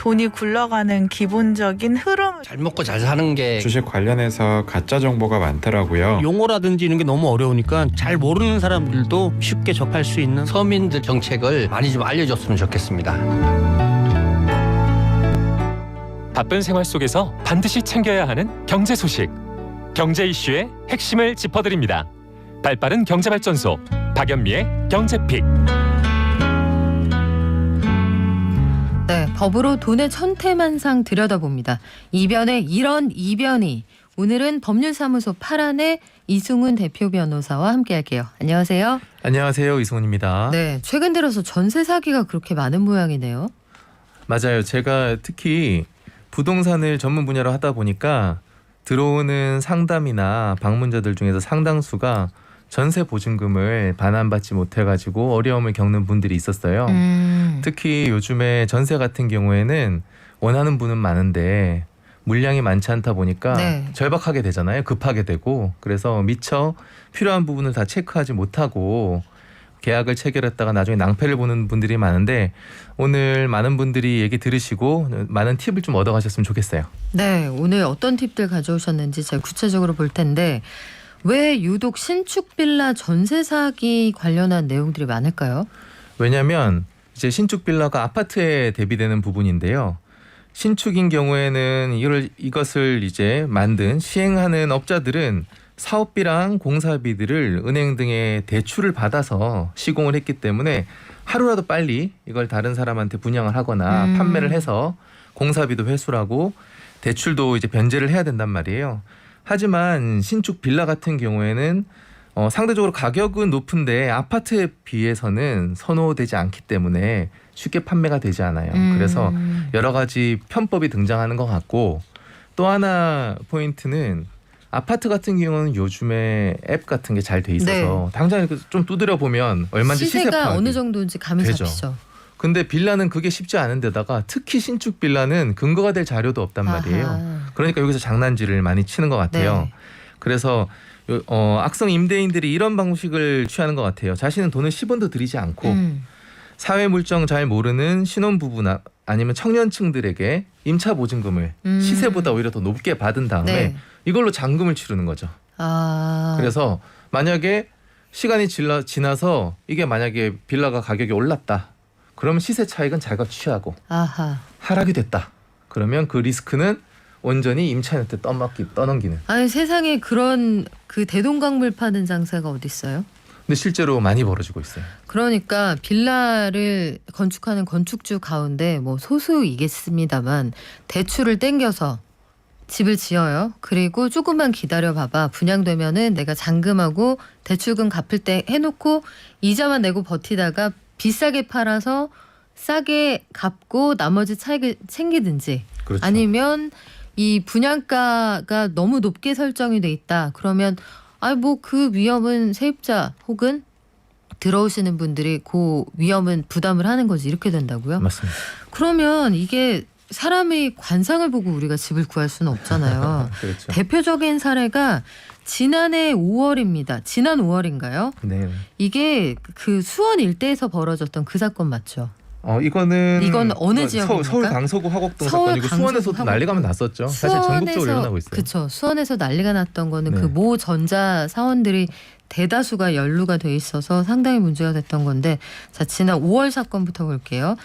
돈이 굴러가는 기본적인 흐름 잘 먹고 잘 사는 게 주식 관련해서 가짜 정보가 많더라고요. 용어라든지 이런 게 너무 어려우니까 잘 모르는 사람들도 쉽게 접할 수 있는 서민들 정책을 많이 좀 알려줬으면 좋겠습니다. 바쁜 생활 속에서 반드시 챙겨야 하는 경제 소식. 경제 이슈의 핵심을 짚어드립니다. 발빠른 경제발전소 박연미의 경제픽. 네, 법으로 돈의 천태만상 들여다봅니다. 이변의 이런 이변이 오늘은 법률사무소 파란의 이승훈 대표 변호사와 함께할게요. 안녕하세요. 안녕하세요 이승훈입니다. 네, 최근 들어서 전세 사기가 그렇게 많은 모양이네요. 맞아요. 제가 특히 부동산을 전문 분야로 하다 보니까 들어오는 상담이나 방문자들 중에서 상당수가 전세 보증금을 반환받지 못해가지고 어려움을 겪는 분들이 있었어요. 음, 특히 요즘에 전세 같은 경우에는 원하는 분은 많은데 물량이 많지 않다 보니까 네. 절박하게 되잖아요. 급하게 되고 그래서 미처 필요한 부분을 다 체크하지 못하고 계약을 체결했다가 나중에 낭패를 보는 분들이 많은데 오늘 많은 분들이 얘기 들으시고 많은 팁을 좀 얻어가셨으면 좋겠어요. 네, 오늘 어떤 팁들 가져오셨는지 제가 구체적으로 볼 텐데 왜 유독 신축 빌라 전세 사기 관련한 내용들이 많을까요? 왜냐하면 이제 신축 빌라가 아파트에 대비되는 부분인데요. 신축인 경우에는 이걸 이것을 이제 만든 시행하는 업자들은 사업비랑 공사비들을 은행 등의 대출을 받아서 시공을 했기 때문에 하루라도 빨리 이걸 다른 사람한테 분양을 하거나 음. 판매를 해서 공사비도 회수하고 대출도 이제 변제를 해야 된단 말이에요. 하지만 신축 빌라 같은 경우에는 어, 상대적으로 가격은 높은데 아파트에 비해서는 선호되지 않기 때문에 쉽게 판매가 되지 않아요. 음, 그래서 여러 가지 편법이 등장하는 것 같고 또 하나 포인트는 아파트 같은 경우는 요즘에 앱 같은 게 잘 돼 있어서 당장 이렇게 좀 두드려 보면 얼마인지 시세 시세가. 어느 정도인지 감이 되죠. 잡히죠. 근데 빌라는 그게 쉽지 않은 데다가 특히 신축 빌라는 근거가 될 자료도 없단 말이에요. 아하. 그러니까 여기서 장난질을 많이 치는 것 같아요. 네. 그래서 요- 어, 악성 임대인들이 이런 방식을 취하는 것 같아요. 자신은 돈을 10원도 들이지 않고 음, 사회 물정 잘 모르는 신혼부부나 아니면 청년층들에게 임차 보증금을 음. 시세보다 오히려 더 높게 받은 다음에 네. 이걸로 잔금을 치르는 거죠. 아, 그래서 만약에 시간이 지나서 이게 만약에 빌라가 가격이 올랐다. 그러면 시세 차익은 자기가 취하고 아하. 하락이 됐다. 그러면 그 리스크는 온전히 임차인한테 떠맡기 떠넘기는. 아니 세상에 그런 그 대동강물 파는 장사가 어디 있어요? 근데 실제로 많이 벌어지고 있어요. 그러니까 빌라를 건축하는 건축주 가운데 뭐 소수이겠습니다만 대출을 땡겨서 집을 지어요. 그리고 조금만 기다려 봐봐. 분양되면은 내가 잔금하고 대출금 갚을 때 해놓고 이자만 내고 버티다가 비싸게 팔아서 싸게 갚고 나머지 차익을 챙기든지 그렇죠. 아니면 이 분양가가 너무 높게 설정이 돼 있다. 그러면 아이 뭐그 위험은 세입자 혹은 들어오시는 분들이 그 위험은 부담을 하는 거지 이렇게 된다고요? 맞습니다. 그러면 이게 사람의 관상을 보고 우리가 집을 구할 수는 없잖아요. 그렇죠. 대표적인 사례가 지난해 5월입니다. 지난 5월인가요? 네. 이게 그 수원 일대에서 벌어졌던 그 사건 맞죠? 어 이거는 이건 어느 어, 지역입니까? 서울, 서울 강서구 화곡동 서울 사건이고 강서구 수원에서도 화곡동. 난리가 났었죠. 사실 전국적으로 일어나고 있어요. 그렇죠. 수원에서 난리가 났던 거는 네. 그모 전자 사원들이 대다수가 연루가 돼 있어서 상당히 문제가 됐던 건데 자 지난 5월 사건부터 볼게요.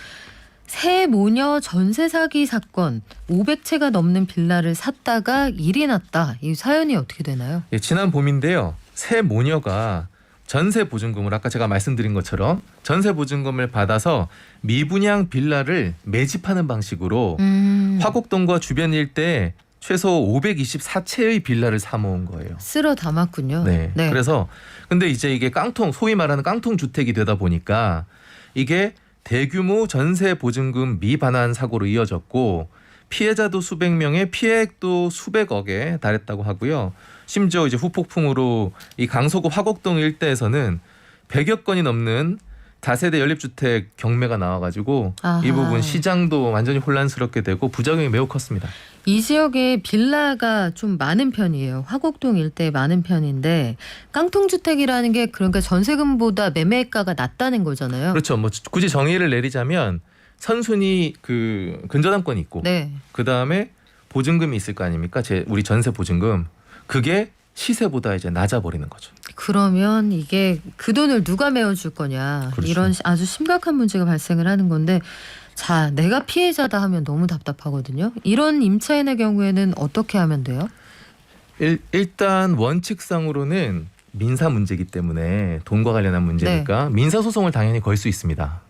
새 모녀 전세 사기 사건 500채가 넘는 빌라를 샀다가 일이 났다. 이 사연이 어떻게 되나요? 예, 지난 봄인데요. 새 모녀가 전세 보증금을 아까 제가 말씀드린 것처럼 전세 보증금을 받아서 미분양 빌라를 매집하는 방식으로 음, 화곡동과 주변 일대에 최소 524채의 빌라를 사 모은 거예요. 쓸어 담았군요. 네. 그래서 근데 이제 이게 깡통 소위 말하는 깡통 주택이 되다 보니까 이게 대규모 전세 보증금 미반환 사고로 이어졌고 피해자도 수백 명에 피해액도 수백억에 달했다고 하고요. 심지어 이제 후폭풍으로 이 강서구 화곡동 일대에서는 100여 건이 넘는 다세대 연립주택 경매가 나와가지고 아하. 이 부분 시장도 완전히 혼란스럽게 되고 부작용이 매우 컸습니다. 이 지역에 빌라가 좀 많은 편이에요. 화곡동 일대에 많은 편인데 깡통주택이라는 게 그러니까 전세금보다 매매가가 낮다는 거잖아요. 그렇죠. 뭐 굳이 정의를 내리자면 선순위 그 근저당권이 있고 네. 그 다음에 보증금이 있을 거 아닙니까? 제 우리 전세 보증금 그게 시세보다 이제 낮아 버리는 거죠. 그러면 이게 그 돈을 누가 메워줄 거냐 그렇죠. 이런 시- 아주 심각한 문제가 발생을 하는 건데 자 내가 피해자다 하면 너무 답답하거든요. 이런 임차인의 경우에는 어떻게 하면 돼요? 일, 일단 원칙상으로는 민사 문제이기 때문에 돈과 관련한 문제니까 민사 소송을 당연히 걸 수 있습니다.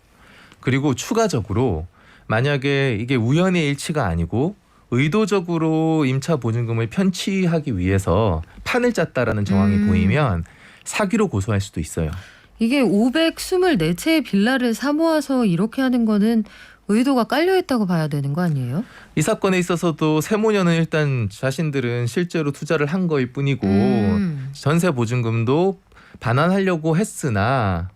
그리고 추가적으로 만약에 이게 우연의 일치가 아니고 의도적으로 임차 보증금을 편취하기 위해서 판을 짰다라는 정황이 음. 보이면 사기로 고소할 수도 있어요. 이게 524채의 빌라를 사모아서 이렇게 하는 거는 의도가 깔려 있다고 봐야 되는 거 아니에요? 이 사건에 있어서도 세모녀는 일단 자신들은 실제로 투자를 한 거일 뿐이고 음. 전세 보증금도 반환하려고 했으나 어,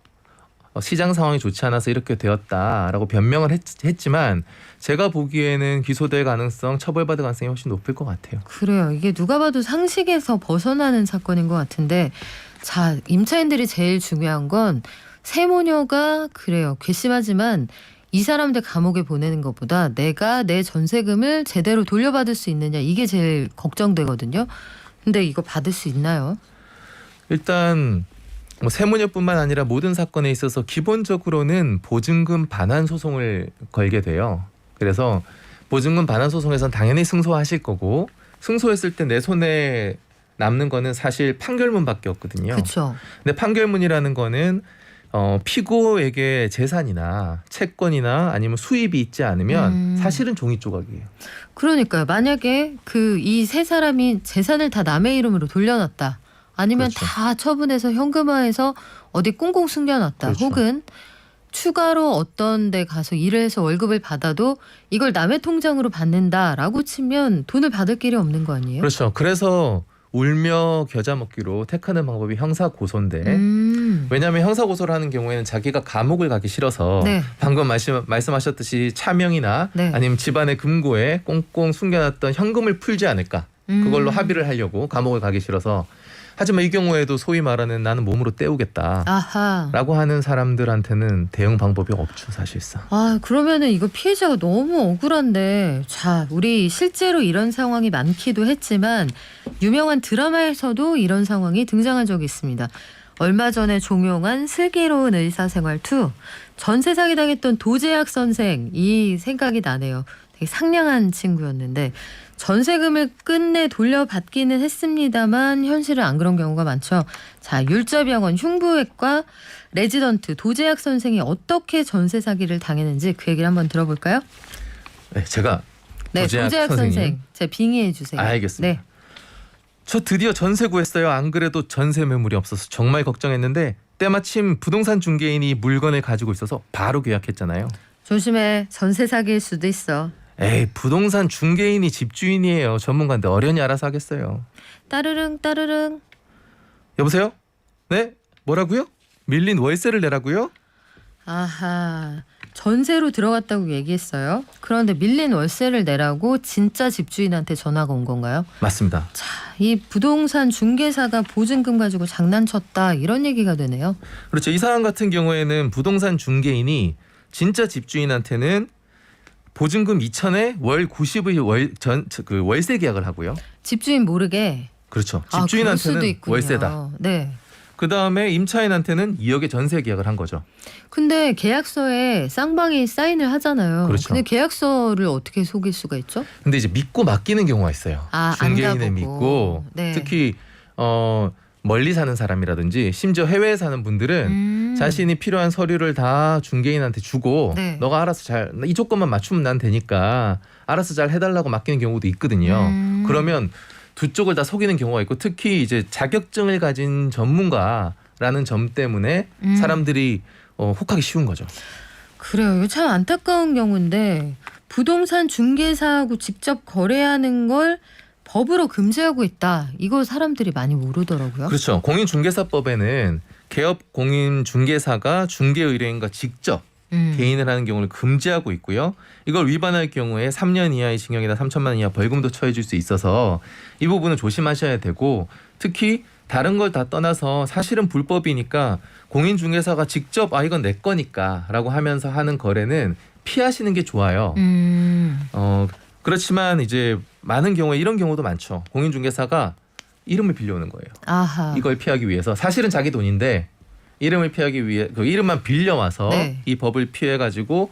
시장 상황이 좋지 않아서 이렇게 되었다라고 변명을 했, 지만 제가 보기에는 기소될 가능성, 처벌받을 가능성이 훨씬 높을 것 같아요. 그래요. 이게 누가 봐도 상식에서 벗어나는 사건인 것 같은데 자 임차인들이 제일 중요한 건 세모녀가 그래요. 괘씸하지만 이 사람들 감옥에 보내는 것보다 내가 내 전세금을 제대로 돌려받을 수 있느냐 이게 제일 걱정되거든요. 근데 이거 받을 수 있나요? 일단 뭐 세무녀뿐만 아니라 모든 사건에 있어서 기본적으로는 보증금 반환 소송을 걸게 돼요. 그래서 보증금 반환 소송에선 당연히 승소하실 거고 승소했을 때 내 손에 남는 거는 사실 판결문밖에 없거든요. 그렇죠. 근데 판결문이라는 거는 어, 피고에게 재산이나 채권이나 아니면 수입이 있지 않으면 음. 사실은 종이 조각이에요. 그러니까요. 만약에 그 이 세 사람이 재산을 다 남의 이름으로 돌려놨다. 아니면 그렇죠. 다 처분해서 현금화해서 어디 꽁꽁 숨겨놨다. 그렇죠. 혹은 추가로 어떤 데 가서 일을 해서 월급을 받아도 이걸 남의 통장으로 받는다라고 치면 돈을 받을 길이 없는 거 아니에요? 그렇죠. 그래서 울며 겨자 먹기로 택하는 방법이 형사 고소인데 음. 왜냐하면 형사 고소를 하는 경우에는 자기가 감옥을 가기 싫어서 네. 방금 말씀, 말씀하셨듯이 차명이나 네. 아니면 집안의 금고에 꽁꽁 숨겨놨던 현금을 풀지 않을까 그걸로 음. 합의를 하려고 감옥을 가기 싫어서 하지만 이 경우에도 소위 말하는 나는 몸으로 때우겠다 아하. 라고 하는 사람들한테는 대응 방법이 없죠 사실상 아, 그러면은 이거 피해자가 너무 억울한데, 자, 우리 실제로 이런 상황이 많기도 했지만, 유명한 드라마에서도 이런 상황이 등장한 적이 있습니다. 얼마 전에 종용한 슬기로운 의사생활 2. 전세 사기 당했던 도재학 선생, 이 생각이 나네요. 되게 상냥한 친구였는데, 전세금을 끝내 돌려받기는 했습니다만, 현실은 안 그런 경우가 많죠. 자, 율자병원 흉부외과 레지던트 도재학 선생이 어떻게 전세 사기를 당했는지 그 얘기를 한번 들어볼까요? 네, 제가 네, 도재학 도재학, 선생님. 선생, 제 빙의해 주세요. 알겠습니다. 네, 저 드디어 전세 구했어요 안 그래도 전세 매물이 없어서 정말 걱정했는데 때마침 부동산 중개인이 물건을 가지고 있어서 바로 계약했잖아요 조심해. 전세 사기일 수도 있어. 에이 부동산 중개인이 집주인이에요 전문가인데 어련히 알아서 하겠어요 따르릉 따르릉. 여보세요? 네? 뭐라고요? 밀린 월세를 내라고요? 아하. 전세로 들어갔다고 얘기했어요. 그런데 밀린 월세를 내라고 진짜 집주인한테 전화가 온 건가요? 맞습니다. 자, 이 부동산 중개사가 보증금 가지고 장난쳤다 이런 얘기가 되네요. 그렇죠. 이 사안 같은 경우에는 부동산 중개인이 진짜 집주인한테는 보증금 2천에 월 90의 월 전 그 월세 계약을 하고요. 집주인 모르게. 그렇죠. 아, 집주인한테는. 월세다. 네. 그 다음에 임차인한테는 2억의 전세 계약을 한 거죠. 근데 계약서에 쌍방이 사인을 하잖아요. 그렇죠. 근데 계약서를 어떻게 속일 수가 있죠? 근데 이제 믿고 맡기는 경우가 있어요. 아, 중개인을 안. 믿고 네. 특히 어 멀리 사는 사람이라든지 심지어 해외에 사는 분들은 음. 자신이 필요한 서류를 다 중개인한테 주고 네. 너가 알아서 잘 이 조건만 맞추면 난 되니까 알아서 잘 해달라고 맡기는 경우도 있거든요. 음. 그러면 두 쪽을 다 속이는 경우가 있고 특히 이제 자격증을 가진 전문가라는 점 때문에 음. 사람들이 어, 혹하기 쉬운 거죠. 그래요. 이거 참 안타까운 경우인데 부동산 중개사하고 직접 거래하는 걸 법으로 금지하고 있다. 이거 사람들이 많이 모르더라고요. 그렇죠. 공인중개사법에는 개업 공인중개사가 중개 의뢰인과 직접 음. 개인을 하는 경우를 금지하고 있고요. 이걸 위반할 경우에 3년 이하의 징역이나 3천만 원 이하 벌금도 처해질 수 있어서 이 부분은 조심하셔야 되고 특히 다른 걸 다 떠나서 사실은 불법이니까 공인중개사가 직접 아 이건 내 거니까라고 하면서 하는 거래는 피하시는 게 좋아요. 음. 어 그렇지만 이제 많은 경우에 이런 경우도 많죠. 공인중개사가 이름을 빌려오는 거예요. 아하. 이걸 피하기 위해서 사실은 자기 돈인데 이름을 피하기 위해 그 이름만 빌려와서 네. 이 법을 피해 가지고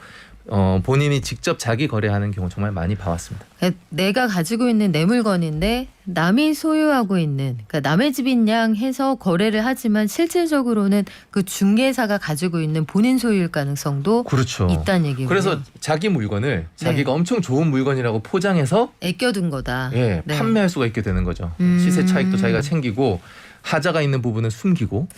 어 본인이 직접 자기 거래하는 경우 정말 많이 봐왔습니다. 그러니까 내가 가지고 있는 내 물건인데 남이 소유하고 있는 그러니까 남의 집인 양 해서 거래를 하지만 실질적으로는 그 중개사가 가지고 있는 본인 소유일 가능성도 그렇죠. 있다는 얘기군요. 그래서 자기 물건을 자기가 엄청 좋은 물건이라고 포장해서 애껴둔 거다. 예, 네. 판매할 수가 있게 되는 거죠. 음. 시세 차익도 자기가 챙기고 하자가 있는 부분은 숨기고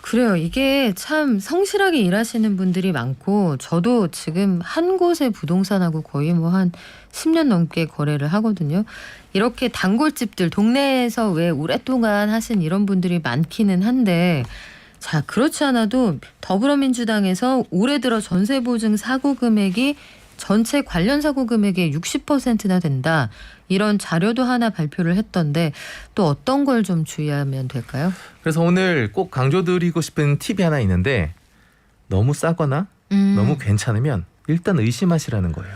그래요. 이게 참 성실하게 일하시는 분들이 많고 저도 지금 한 곳의 부동산하고 거의 뭐 한 10년 넘게 거래를 하거든요. 이렇게 단골집들 동네에서 왜 오랫동안 하신 이런 분들이 많기는 한데 자, 그렇지 않아도 더불어민주당에서 올해 들어 전세 보증 사고 금액이 전체 관련 사고 금액의 60%나 된다. 이런 자료도 하나 발표를 했던데 또 어떤 걸 좀 주의하면 될까요? 그래서 오늘 꼭 강조드리고 싶은 팁이 하나 있는데 너무 싸거나 음. 너무 괜찮으면 일단 의심하시라는 거예요.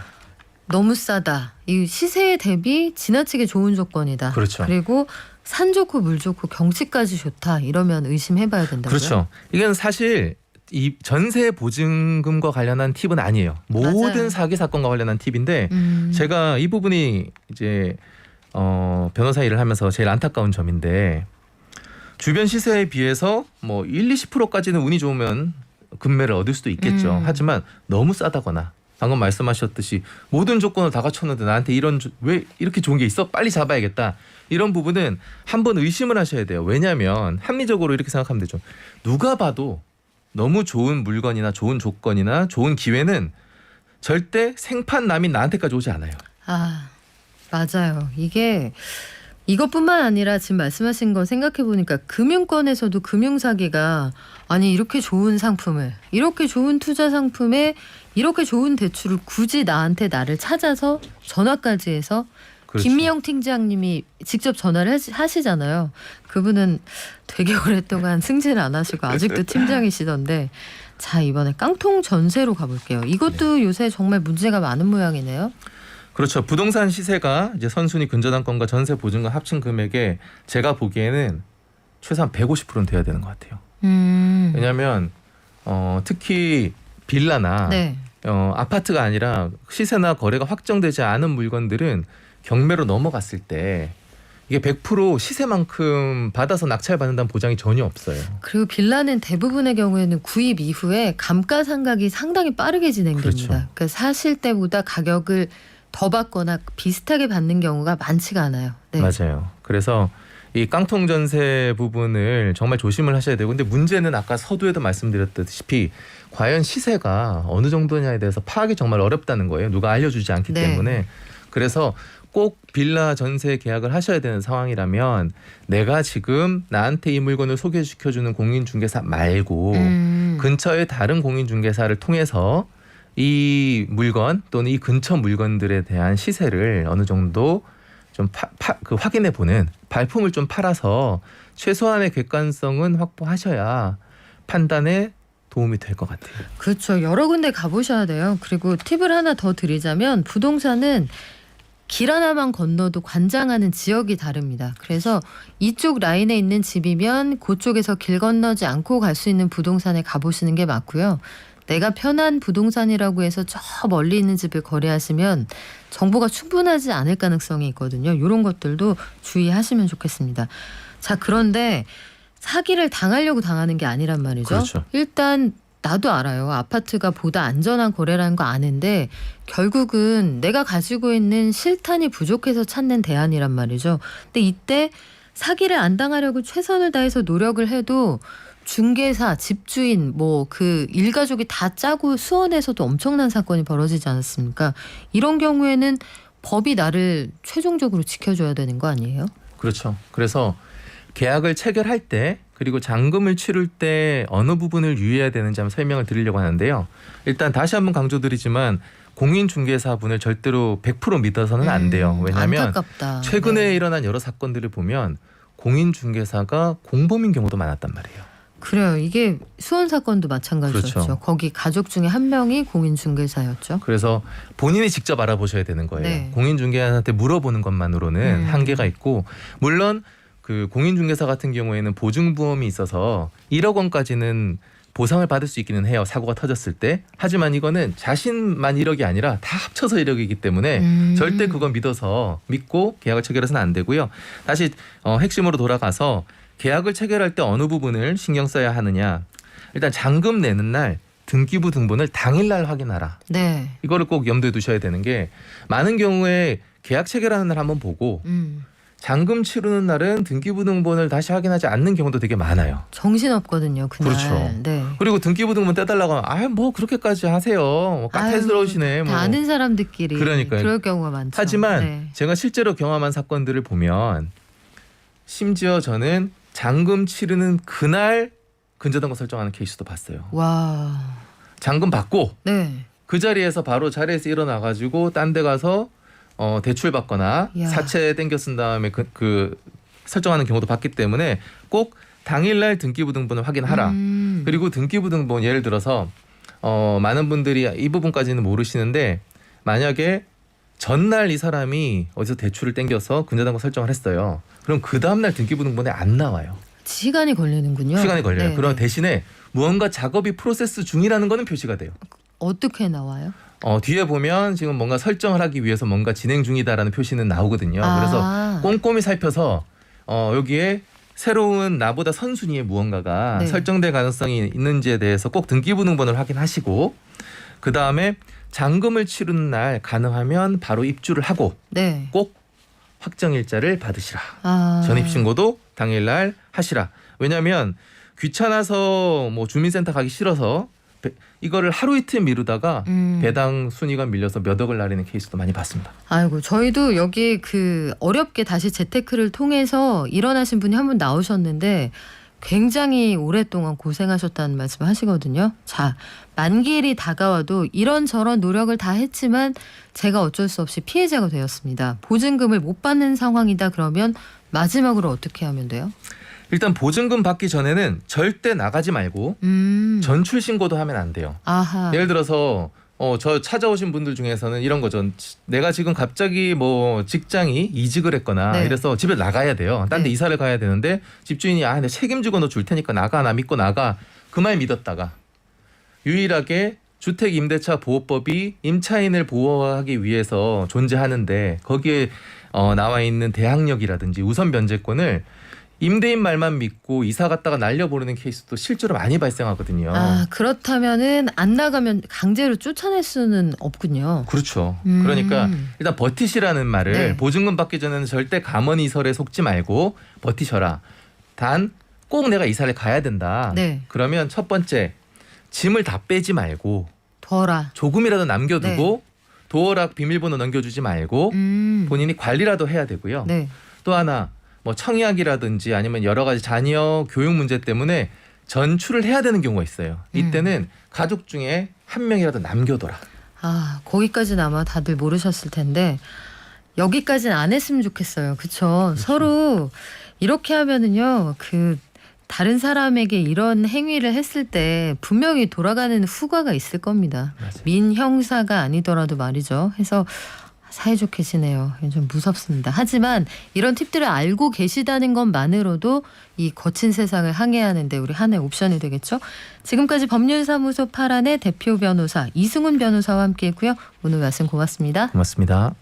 너무 싸다. 이 시세에 대비 지나치게 좋은 조건이다. 그렇죠. 그리고 산 좋고 물 좋고 경치까지 좋다. 이러면 의심해봐야 된다고요. 그렇죠. 이건 사실 이 전세 보증금과 관련한 팁은 아니에요. 모든 맞아요. 사기 사건과 관련한 팁인데 음. 제가 이 부분이 이제 어 변호사 일을 하면서 제일 안타까운 점인데 주변 시세에 비해서 뭐 1, 20%까지는 운이 좋으면 금매를 얻을 수도 있겠죠. 음. 하지만 너무 싸다거나 방금 말씀하셨듯이 모든 조건을 다 갖췄는데 나한테 이런 조- 왜 이렇게 좋은 게 있어? 빨리 잡아야겠다. 이런 부분은 한번 의심을 하셔야 돼요. 왜냐하면 합리적으로 이렇게 생각하면 되죠. 누가 봐도 너무 좋은 물건이나 좋은 조건이나 좋은 기회는 절대 생판 남인 나한테까지 오지 않아요. 아 맞아요. 이게 이것뿐만 아니라 지금 말씀하신 거 생각해 보니까 금융권에서도 금융 사기가 아니 이렇게 좋은 상품을 이렇게 좋은 투자 상품에 이렇게 좋은 대출을 굳이 나한테 나를 찾아서 전화까지 해서 그렇죠. 김미영 팀장님이 직접 전화를 하시- 하시잖아요. 그분은 되게 오랫동안 승진 안 하시고 아직도 팀장이시던데 자 이번에 깡통 전세로 가볼게요. 이것도 네. 요새 정말 문제가 많은 모양이네요. 그렇죠. 부동산 시세가 이제 선순위 근저당권과 전세 보증금 합친 금액에 제가 보기에는 최소한 150%는 돼야 되는 것 같아요. 음. 왜냐하면 어, 특히 빌라나 네. 어, 아파트가 아니라 시세나 거래가 확정되지 않은 물건들은 경매로 넘어갔을 때 이게 100% 시세만큼 받아서 낙찰 받는다는 보장이 전혀 없어요. 그리고 빌라는 대부분의 경우에는 구입 이후에 감가상각이 상당히 빠르게 진행됩니다. 그렇죠. 그러니까 사실 때보다 가격을 더 받거나 비슷하게 받는 경우가 많지가 않아요. 네. 맞아요. 그래서 이 깡통 전세 부분을 정말 조심을 하셔야 되고 근데 문제는 아까 서두에도 말씀드렸다시피 과연 시세가 어느 정도냐에 대해서 파악이 정말 어렵다는 거예요. 누가 알려주지 않기 네. 때문에 그래서 꼭 빌라 전세 계약을 하셔야 되는 상황이라면 내가 지금 나한테 이 물건을 소개시켜주는 공인중개사 말고 음. 근처의 다른 공인중개사를 통해서 이 물건 또는 이 근처 물건들에 대한 시세를 어느 정도 좀 파, 파- 그 확인해 보는 발품을 좀 팔아서 최소한의 객관성은 확보하셔야 판단에 도움이 될 것 같아요. 그렇죠. 여러 군데 가보셔야 돼요. 그리고 팁을 하나 더 드리자면 부동산은 길 하나만 건너도 관장하는 지역이 다릅니다. 그래서 이쪽 라인에 있는 집이면 그쪽에서 길 건너지 않고 갈 수 있는 부동산에 가보시는 게 맞고요. 내가 편한 부동산이라고 해서 저 멀리 있는 집을 거래하시면 정보가 충분하지 않을 가능성이 있거든요. 이런 것들도 주의하시면 좋겠습니다. 자, 그런데 사기를 당하려고 당하는 게 아니란 말이죠. 그렇죠. 일단 나도 알아요. 아파트가 보다 안전한 거래라는 거 아는데 결국은 내가 가지고 있는 실탄이 부족해서 찾는 대안이란 말이죠. 근데 이때 사기를 안 당하려고 최선을 다해서 노력을 해도 중개사, 집주인, 뭐 그 일가족이 다 짜고 수원에서도 엄청난 사건이 벌어지지 않았습니까? 이런 경우에는 법이 나를 최종적으로 지켜줘야 되는 거 아니에요? 그렇죠. 그래서 계약을 체결할 때 그리고 잔금을 치를 때 어느 부분을 유의해야 되는지 한번 설명을 드리려고 하는데요. 일단 다시 한번 강조드리지만 공인중개사분을 절대로 100% 믿어서는 안 돼요. 음, 왜냐하면 안타깝다. 최근에 네. 일어난 여러 사건들을 보면 공인중개사가 공범인 경우도 많았단 말이에요. 그래요. 이게 수원 사건도 마찬가지였죠. 그렇죠. 거기 가족 중에 한 명이 공인중개사였죠. 그래서 본인이 직접 알아보셔야 되는 거예요. 네. 공인중개사한테 물어보는 것만으로는 음. 한계가 있고 물론 그 공인중개사 같은 경우에는 보증보험이 있어서 1억 원까지는 보상을 받을 수 있기는 해요. 사고가 터졌을 때. 하지만 이거는 자신만 1억이 아니라 다 합쳐서 1억이기 때문에 음. 절대 그건 믿어서 믿고 계약을 체결해서는 안 되고요. 다시 어, 핵심으로 돌아가서 계약을 체결할 때 어느 부분을 신경 써야 하느냐. 일단 잔금 내는 날 등기부 등본을 당일날 확인하라. 네. 이거를 꼭 염두에 두셔야 되는 게 많은 경우에 계약 체결하는 날 한번 보고 음. 잔금 치르는 날은 등기부 등본을 다시 확인하지 않는 경우도 되게 많아요. 정신 없거든요. 그날. 그렇죠. 네. 그리고 등기부 등본 떼달라고 하면 아뭐 그렇게까지 하세요. 뭐 까탈스러우시네. 뭐. 다 아는 사람들끼리 그러니까요. 그럴 경우가 많죠. 하지만 네. 제가 실제로 경험한 사건들을 보면 심지어 저는 잔금 치르는 그날 근저당권 설정하는 케이스도 봤어요. 와. 잔금 받고 네. 그 자리에서 바로 자리에서 일어나 가지고 딴 데 가서 어 대출 받거나 야. 사채 땡겨 쓴 다음에 그, 그 설정하는 경우도 봤기 때문에 꼭 당일날 등기부 등본을 확인하라. 음. 그리고 등기부 등본 예를 들어서 어 많은 분들이 이 부분까지는 모르시는데 만약에 전날 이 사람이 어디서 대출을 땡겨서 근저당권 설정을 했어요. 그럼 그 다음날 등기부 등본에 안 나와요. 시간이 걸리는군요. 시간이 걸려요. 네, 그럼 네. 대신에 무언가 작업이 프로세스 중이라는 거는 표시가 돼요. 어떻게 나와요? 어, 뒤에 보면 지금 뭔가 설정을 하기 위해서 뭔가 진행 중이다라는 표시는 나오거든요. 그래서 아. 꼼꼼히 살펴서 어, 여기에 새로운 나보다 선순위의 무언가가 네. 설정될 가능성이 있는지에 대해서 꼭 등기부 등본을 확인하시고 그 다음에 잔금을 치르는 날 가능하면 바로 입주를 하고 네. 꼭 확정 일자를 받으시라. 아. 전입 신고도 당일날 하시라. 왜냐하면 귀찮아서 뭐 주민센터 가기 싫어서 배- 이거를 하루 이틀 미루다가 음. 배당 순위가 밀려서 몇 억을 날리는 케이스도 많이 봤습니다. 아이고 저희도 여기 그 어렵게 다시 재테크를 통해서 일어나신 분이 한 분 나오셨는데 굉장히 오랫동안 고생하셨다는 말씀을 하시거든요. 자 만기일이 다가와도 이런저런 노력을 다 했지만 제가 어쩔 수 없이 피해자가 되었습니다. 보증금을 못 받는 상황이다 그러면 마지막으로 어떻게 하면 돼요? 일단 보증금 받기 전에는 절대 나가지 말고 음. 전출 신고도 하면 안 돼요. 아하. 예를 들어서 어 저 찾아오신 분들 중에서는 이런 거죠. 내가 지금 갑자기 뭐 직장이 이직을 했거나 네. 이래서 집에 나가야 돼요. 딴데 네. 이사를 가야 되는데 집주인이 아, 내 책임지고 너 줄 테니까 나가 나 믿고 나가 그 말 믿었다가 유일하게 주택 임대차 보호법이 임차인을 보호하기 위해서 존재하는데 거기에 어, 나와 있는 대항력이라든지 우선 변제권을 임대인 말만 믿고 이사 갔다가 날려버리는 케이스도 실제로 많이 발생하거든요. 아 그렇다면은 안 나가면 강제로 쫓아낼 수는 없군요. 그렇죠. 음. 그러니까 일단 버티시라는 말을 네. 보증금 받기 전에는 절대 감언이설에 속지 말고 버티셔라. 단 꼭 내가 이사를 가야 된다. 네. 그러면 첫 번째 짐을 다 빼지 말고 둬라. 조금이라도 남겨두고 도어락 비밀번호 넘겨주지 말고 음. 본인이 관리라도 해야 되고요. 네. 또 하나 뭐 청약이라든지 아니면 여러 가지 자녀 교육 문제 때문에 전출을 해야 되는 경우가 있어요. 음. 이때는 가족 중에 한 명이라도 남겨둬라. 아, 거기까지는 아마 다들 모르셨을 텐데 여기까지는 안 했으면 좋겠어요. 그쵸? 서로 이렇게 하면은요. 그 다른 사람에게 이런 행위를 했을 때 분명히 돌아가는 후과가 있을 겁니다. 맞아요. 민형사가 아니더라도 말이죠. 해서 사이좋게 지내요. 좀 무섭습니다. 하지만 이런 팁들을 알고 계시다는 것만으로도 이 거친 세상을 항해하는데 우리 하나의 옵션이 되겠죠. 지금까지 법률사무소 파란의 대표 변호사 이승훈 변호사와 함께했고요. 오늘 말씀 고맙습니다. 고맙습니다.